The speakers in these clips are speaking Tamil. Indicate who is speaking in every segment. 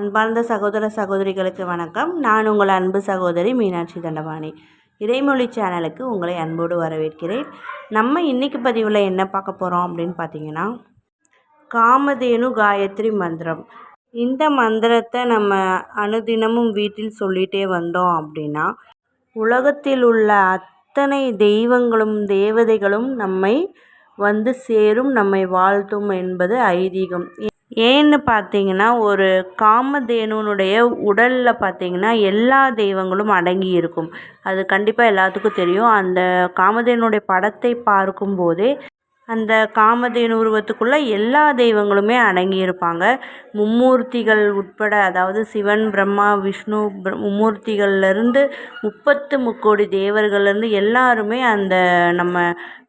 Speaker 1: அன்பார்ந்த சகோதர சகோதரிகளுக்கு வணக்கம். நான் உங்கள் அன்பு சகோதரி மீனாட்சி தண்டபாணி. இறைமொழி சேனலுக்கு உங்களை அன்போடு வரவேற்கிறேன். நம்ம இன்றைக்கி பதிவில் என்ன பார்க்க போகிறோம் அப்படின்னு பார்த்தீங்கன்னா காமதேனு காயத்ரி மந்திரம். இந்த மந்திரத்தை நம்ம அனுதினமும் வீட்டில் சொல்லிகிட்டே வந்தோம் அப்படின்னா உலகத்தில் உள்ள அத்தனை தெய்வங்களும் தேவதைகளும் நம்மை வந்து சேரும் நம்மை வாழ்த்தும் என்பது ஐதீகம். ஏன்னு பார்த்தீங்கன்னா ஒரு காமதேனுனுடைய உடலில் பார்த்தீங்கன்னா எல்லா தெய்வங்களும் அடங்கி இருக்கும். அது கண்டிப்பாக எல்லாத்துக்கும் தெரியும். அந்த காமதேனுடைய படத்தை பார்க்கும்போதே அந்த காமதேனு உருவத்துக்குள்ளே எல்லா தெய்வங்களுமே அடங்கியிருப்பாங்க. மும்மூர்த்திகள் உட்பட அதாவது சிவன் பிரம்மா விஷ்ணு மும்மூர்த்திகள்லேருந்து முப்பத்து முக்கோடி தேவர்கள்லேருந்து எல்லாருமே அந்த நம்ம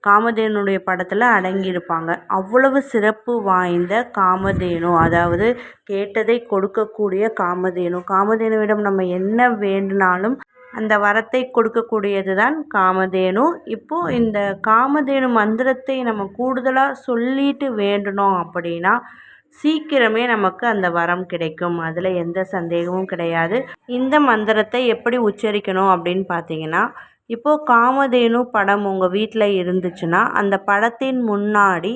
Speaker 1: காமதேனுடைய படத்தில் அடங்கியிருப்பாங்க. அவ்வளவு சிறப்பு வாய்ந்த காமதேனு அதாவது கேட்டதை கொடுக்கக்கூடிய காமதேனு. காமதேனுவிடம் நம்ம என்ன வேண்டுனாலும் அந்த வரத்தை கொடுக்கக்கூடியது தான் காமதேனு. இப்போது இந்த காமதேனு மந்திரத்தை நம்ம கூடுதலாக சொல்லிட்டு வேண்டணும் அப்படின்னா சீக்கிரமே நமக்கு அந்த வரம் கிடைக்கும். அதில் எந்த சந்தேகமும் கிடையாது. இந்த மந்திரத்தை எப்படி உச்சரிக்கணும் அப்படின்னு பார்த்தீங்கன்னா இப்போது காமதேனு படம் உங்கள் வீட்டில் இருந்துச்சுன்னா அந்த படத்தின் முன்னாடி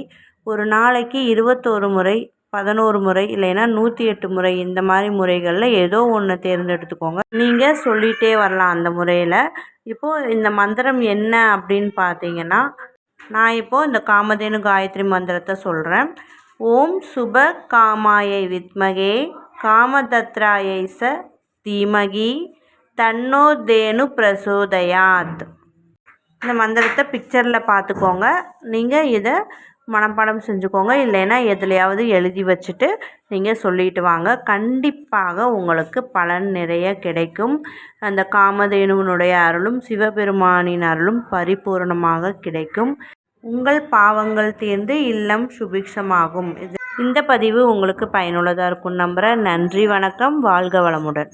Speaker 1: ஒரு நாளைக்கு இருபத்தோரு முறை பதினோரு முறை இல்லைன்னா நூற்றி எட்டு முறை இந்த மாதிரி முறைகளில் ஏதோ ஒன்று தேர்ந்தெடுத்துக்கோங்க. நீங்கள் சொல்லிகிட்டே வரலாம் அந்த முறையில். இப்போது இந்த மந்திரம் என்ன அப்படின்னு பார்த்தீங்கன்னா நான் இப்போது இந்த காமதேனு காயத்ரி மந்திரத்தை சொல்கிறேன் ஓம் சுப காமாயை வித்மகே காமதத்ராயை ச தீமகி தன்னோ தேனு பிரசோதயாத். இந்த மந்திரத்தை பிக்சரில் பார்த்துக்கோங்க நீங்கள் இதை மனப்பாடம் செஞ்சுக்கோங்க. இல்லைன்னா எதுலையாவது எழுதி வச்சுட்டு நீங்கள் சொல்லிட்டு வாங்க. கண்டிப்பாக உங்களுக்கு பலன் நிறைய கிடைக்கும். அந்த காமதேனுவனுடைய அருளும் சிவபெருமானின் அருளும் பரிபூர்ணமாக கிடைக்கும். உங்கள் பாவங்கள் தீர்ந்து இல்லம் சுபிக்ஷமாகும். இது இந்த பதிவு உங்களுக்கு பயனுள்ளதாக இருக்கும் நம்புகிறேன் நன்றி வணக்கம். வாழ்க வளமுடன்.